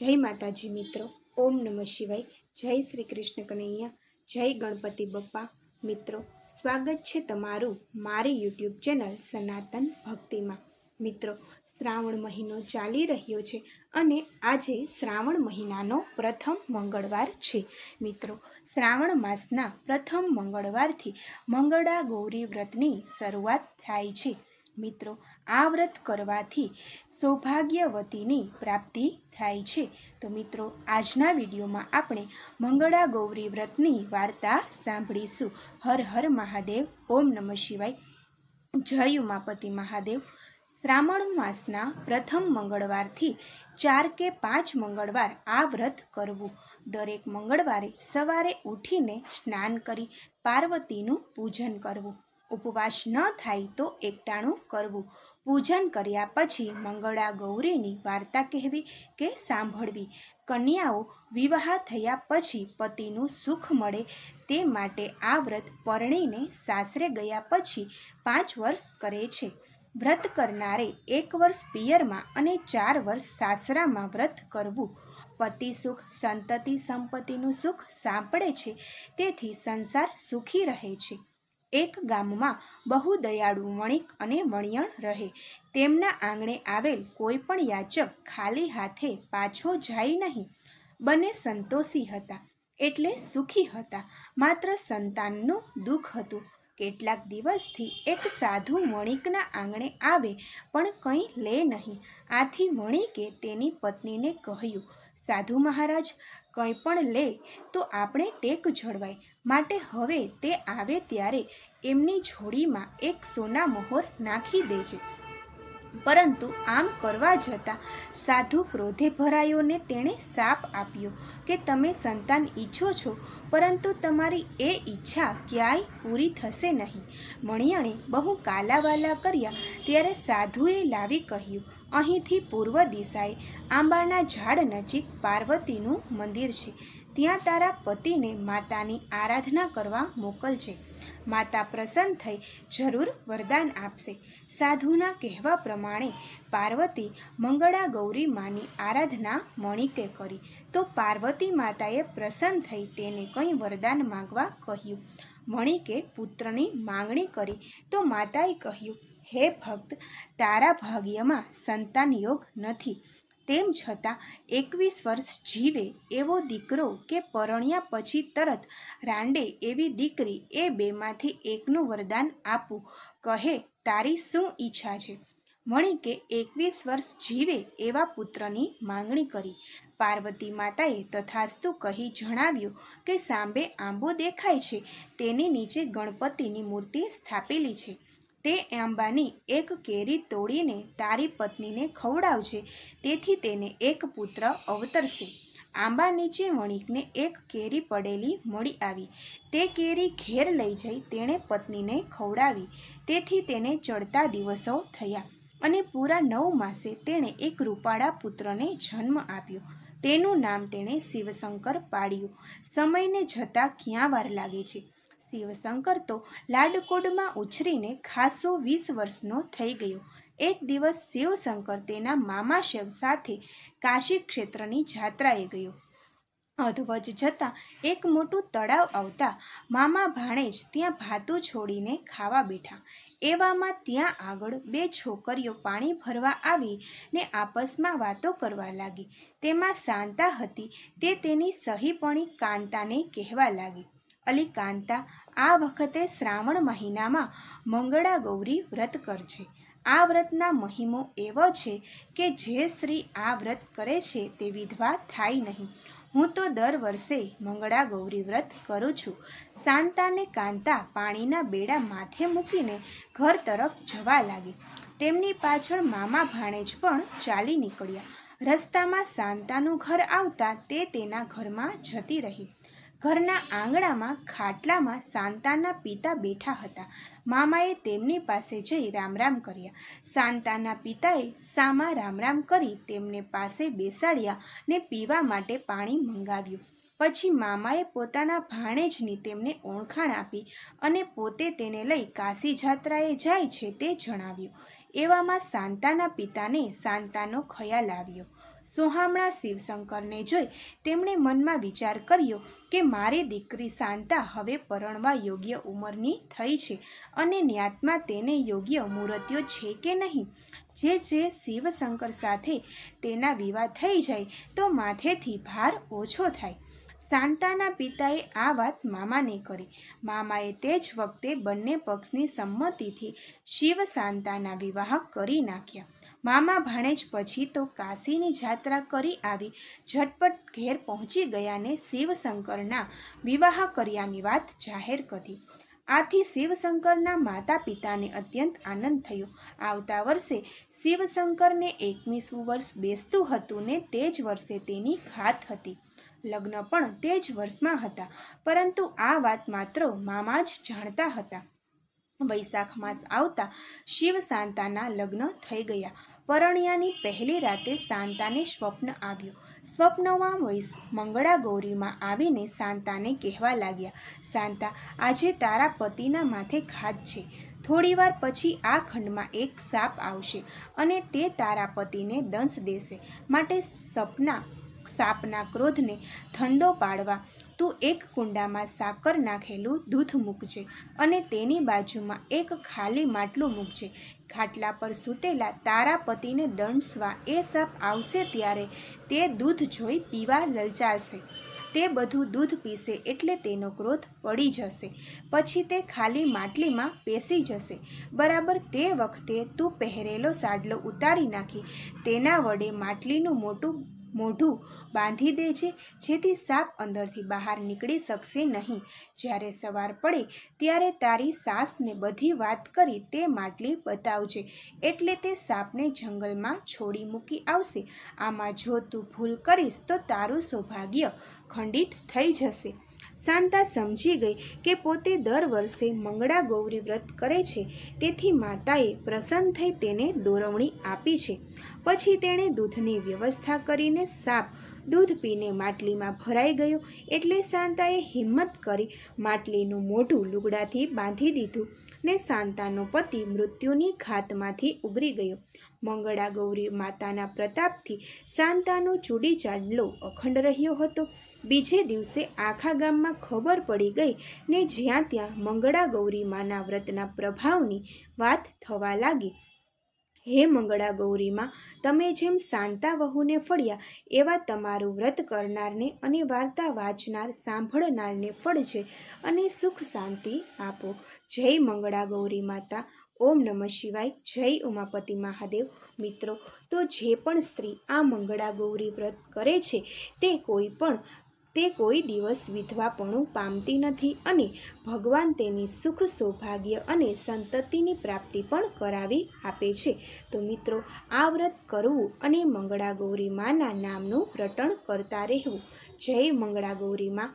જય માતાજી મિત્રો. ઓમ નમઃ શિવાય. જય શ્રી કૃષ્ણ કનૈયા. જય ગણપતિ બપ્પા. મિત્રો, સ્વાગત છે તમારું મારી યુટ્યુબ ચેનલ સનાતન ભક્તિમાં. મિત્રો, શ્રાવણ મહિનો ચાલી રહ્યો છે અને આજે શ્રાવણ મહિનાનો પ્રથમ મંગળવાર છે. મિત્રો, શ્રાવણ માસના પ્રથમ મંગળવારથી મંગળા ગૌરી વ્રતની શરૂઆત થાય છે. મિત્રો આ વ્રત કરવાથી સૌભાગ્યવતીની પ્રાપ્તિ થાય છે. તો મિત્રો, આજના વિડીયોમાં આપણે મંગળા ગૌરી વ્રતની વાર્તા સાંભળીશું. હર હર મહાદેવ, ઓમ નમઃ શિવાય. જય ઉમાપતિ મહાદેવ. શ્રાવણ માસના પ્રથમ મંગળવારથી ચાર કે પાંચ મંગળવાર આ વ્રત કરવું. દરેક મંગળવારે સવારે ઉઠીને સ્નાન કરી પાર્વતીનું પૂજન કરવું. ઉપવાસ ન થાય તો એકટાણું કરવું. પૂજન કર્યા પછી મંગળા ગૌરીની વાર્તા કહેવી કે સાંભળવી. કન્યાઓ વિવાહ થયા પછી પતિનું સુખ મળે તે માટે આ વ્રત પરણીને સાસરે ગયા પછી પાંચ વર્ષ કરે છે. વ્રત કરનારે એક વર્ષ પિયરમાં અને ચાર વર્ષ સાસરામાં વ્રત કરવું. પતિ સુખ, સંતતિ, સંપત્તિનું સુખ સાંપડે છે, તેથી સંસાર સુખી રહે છે. એક ગામમાં બહુ દયાળુ વણિક અને વણિયણ રહે. તેમના આંગણે આવેલ કોઈ પણ યાચક ખાલી હાથે પાછો જાય નહીં. બંને સંતોષી હતા એટલે સુખી હતા. માત્ર સંતાનનું દુઃખ હતું. કેટલાક દિવસથી એક સાધુ વણિકના આંગણે આવે પણ કંઈ લે નહીં. આથી વણિકે તેની પત્નીને કહ્યું, સાધુ મહારાજ કંઈ પણ લે, તો આપણે ટેક જળવાય. માટે હવે તે આવે ત્યારે એમની જોડીમાં એક સોના મોહર નાખી દેજે. પરંતુ આમ કરવા જતાં સાધુ ક્રોધે ભરાયો ને તેણે સાપ આપ્યો કે તમે સંતાન ઈચ્છો છો પરંતુ તમારી એ ઈચ્છા ક્યાંય પૂરી થશે નહીં. મણિયાણે બહુ કાલાવાલા કર્યા, ત્યારે સાધુએ લાવી કહ્યું, અહીંથી પૂર્વ દિશાએ, આંબાના ઝાડ નજીક પાર્વતીનું મંદિર છે. ત્યાં તારા પતિને માતાની આરાધના કરવા મોકલજે. માતા પ્રસન્ન થઈ જરૂર વરદાન આપશે. સાધુના કહેવા પ્રમાણે પાર્વતી મંગળા ગૌરી માની આરાધના મણિકે કરી. તો પાર્વતી માતાએ પ્રસન્ન થઈ તેને કંઈ વરદાન માંગવા કહ્યું. મણિકે પુત્રની માંગણી કરી. તો માતાએ કહ્યું, હે ભક્ત, તારા ભાગ્યમાં સંતાન યોગ નથી. તેમ છતાં એકવીસ વર્ષ જીવે એવો દીકરો કે પરણ્યા પછી તરત રાંડે એવી દીકરી એ બેમાંથી એકનું વરદાન આપવું કહે, તારી શું ઈચ્છા છે? મણિકે એકવીસ વર્ષ જીવે એવા પુત્રની માંગણી કરી. પાર્વતી માતાએ તથાસ્તુ કહી જણાવ્યું કે સાંભે આંબો દેખાય છે. તેની નીચે ગણપતિની મૂર્તિ સ્થાપેલી છે. તે આંબાની એક કેરી તોડીને તારી પત્નીને ખવડાવજે, તેથી તેને એક પુત્ર અવતરશે. આંબા નીચે વણિકને એક કેરી પડેલી મળી આવી. તે કેરી ઘેર લઈ જઈ તેણે પત્નીને ખવડાવી, તેથી તેને ચડતા દિવસો થયા અને પૂરા નવ માસે તેણે એક રૂપાળા પુત્રને જન્મ આપ્યો. તેનું નામ તેણે શિવશંકર પાડ્યું. સમયને જતાં ક્યાં વાર લાગે છે? શિવશંકર તો લાડકોડમાં ઉછરીને ખાસો વીસ વર્ષનો થઈ ગયો. એક દિવસ શિવશંકર તેના મામા શિવ સાથે કાશી ક્ષેત્રની જાત્રાએ ગયો. અધવજ જતાં એક મોટું તળાવ આવતા મામા ભાણેજ ત્યાં ભાતું છોડીને ખાવા બેઠા. એવામાં ત્યાં આગળ બે છોકરીઓ પાણી ભરવા આવી ને આપસમાં વાતો કરવા લાગી. તેમાં શાંતા હતી તે તેની સહીપણી કાંતાને કહેવા લાગી. અલી કાંતા આ વખતે શ્રાવણ મહિનામાં મંગળા ગૌરી વ્રત કરજે. આ વ્રતના મહિમો એવો છે કે જે સ્ત્રી આ વ્રત કરે છે તે વિધવા થાય નહીં. હું તો દર વર્ષે મંગળા ગૌરી વ્રત કરું છું. શાંતાને કાંતા પાણીના બેડા માથે મૂકીને ઘર તરફ જવા લાગી. તેમની પાછળ મામા ભાણેજ પણ ચાલી નીકળ્યા. રસ્તામાં શાંતાનું ઘર આવતા તે તેના ઘરમાં જતી રહી. ઘરના આંગણામાં ખાટલામાં શાંતાના પિતા બેઠા હતા. મામાએ તેમની પાસે જઈ રામ રામ કર્યા. શાંતાના પિતાએ સામા રામ રામ કરી તેમને પાસે બેસાડ્યા ને પીવા માટે પાણી મંગાવ્યું. પછી મામાએ પોતાના ભાણેજની તેમને ઓળખાણ આપી અને પોતે તેને લઈ કાશી જાત્રાએ જાય છે તે જણાવ્યું. એવામાં શાંતાના પિતાને શાંતાનો ખ્યાલ આવ્યો. સોહામણા શિવશંકરને જોઈ તેમણે મનમાં વિચાર કર્યો કે મારી દીકરી શાંતા હવે પરણવા યોગ્ય ઉંમરની થઈ છે અને ન્યાતમાં તેને યોગ્ય મૂર્તિઓ છે કે નહીં? જે જે શિવશંકર સાથે તેના વિવાહ થઈ જાય તો માથેથી ભાર ઓછો થાય. શાંતાના પિતાએ આ વાત મામાને કરી. મામાએ તે જ વખતે બંને પક્ષની સંમતિથી શિવ શાંતાના વિવાહ કરી નાખ્યા. મામા ભાણેજ પછી તો કાશીની જાત્રા કરી આવી. ઝટપટ ઘેર પહોંચી ગયાને શિવશંકરના વિવાહ કર્યાની વાત જાહેર કરી. આથી શિવશંકરના માતા પિતાને અત્યંત આનંદ થયો. આવતા વર્ષે શિવશંકરને એકવીસમું વર્ષ બેસતું હતું ને તે જ વર્ષે તેની ખાત હતી. લગ્ન પણ તે જ વર્ષમાં હતા. પરંતુ આ વાત માત્ર મામા જ જાણતા હતા. વૈશાખ માસ આવતા શિવ શાંતાના લગ્ન થઈ ગયા. પરણ્યાની પહેલી રાતે શાંતાને સ્વપ્ન આવ્યું. સ્વપ્નમાં વૈશ મંગળા ગૌરીમાં આવીને શાંતાને કહેવા લાગ્યા શાંતા આજે તારા પતિના માથે ઘાત છે. થોડીવાર પછી આ ખંડમાં એક સાપ આવશે અને તે તારા પતિને દંશ દેશે. માટે સપના, સાપના ક્રોધને ઠંડો પાડવા તું એક કુંડામાં સાકર નાખેલું દૂધ મૂકજે અને તેની બાજુમાં એક ખાલી માટલું મૂકજે. ખાટલા પર સૂતેલા તારા પતિને દંડસવા એ સાપ આવશે ત્યારે તે દૂધ જોઈ પીવા લલચાલશે. તે બધું દૂધ પીશે એટલે તેનો ક્રોધ પડી જશે. પછી તે ખાલી માટલીમાં પેસી જશે. બરાબર તે વખતે તું પહેરેલો સાડલો ઉતારી નાખી. તેના વડે માટલીનું મોટું મોઢું બાંધી દે છે. જેથી સાપ અંદરથી બહાર નીકળી શકશે નહીં. જ્યારે સવાર પડે ત્યારે તારી સાસને બધી વાત કરી તે માટલી બતાવજે. એટલે તે સાપને જંગલમાં છોડી મૂકી આવશે. આમાં જો તું ભૂલ કરીશ તો તારું સૌભાગ્ય ખંડિત થઈ જશે. શાંતા સમજી ગઈ કે પોતે દર વર્ષે મંગળા ગૌરી વ્રત કરે છે. તેથી માતાએ પ્રસન્ન થઈ તેને દોરવણી આપી છે. પછી તેણે દૂધની વ્યવસ્થા કરીને સાપ દૂધ પીને માટલીમાં ભરાઈ ગયો એટલે શાંતાએ હિંમત કરી માટલીનું મોઢું લુગડાથી બાંધી દીધું. ને શાંતાનો પતિ મૃત્યુની ખાતમાંથી ઉગરી ગયો. મંગળા ગૌરી માતાના પ્રતાપથી શાંતાનો ચૂડી ચાડલો અખંડ રહ્યો હતો. બીજે દિવસે આખા ગામમાં ખબર પડી ગઈ ને જ્યાં ત્યાં મંગળા ગૌરી માના વ્રતના પ્રભાવની વાત થવા લાગી. હે મંગળા ગૌરીમાં, તમે જેમ શાંતા વહુને ફળ્યા, એવા તમારું વ્રત કરનારને અને વાર્તા વાંચનાર, સાંભળનારને ફળજે અને સુખ શાંતિ આપો. જય મંગળા ગૌરી માતા. ઓમ નમઃ શિવાય. જય ઉમાપતિ મહાદેવ. મિત્રો, તો જે પણ સ્ત્રી આ મંગળા ગૌરી વ્રત કરે છે, તે કોઈ પણ, તે કોઈ દિવસ વિધવાપણું પામતી નથી અને ભગવાન તેની સુખ, સૌભાગ્ય અને સંતતિની પ્રાપ્તિ પણ કરાવી આપે છે. તો મિત્રો, આ વ્રત કરવું અને મંગળા ગૌરી માના નામનું રટણ કરતા રહેવું. જય મંગળા ગૌરી માં.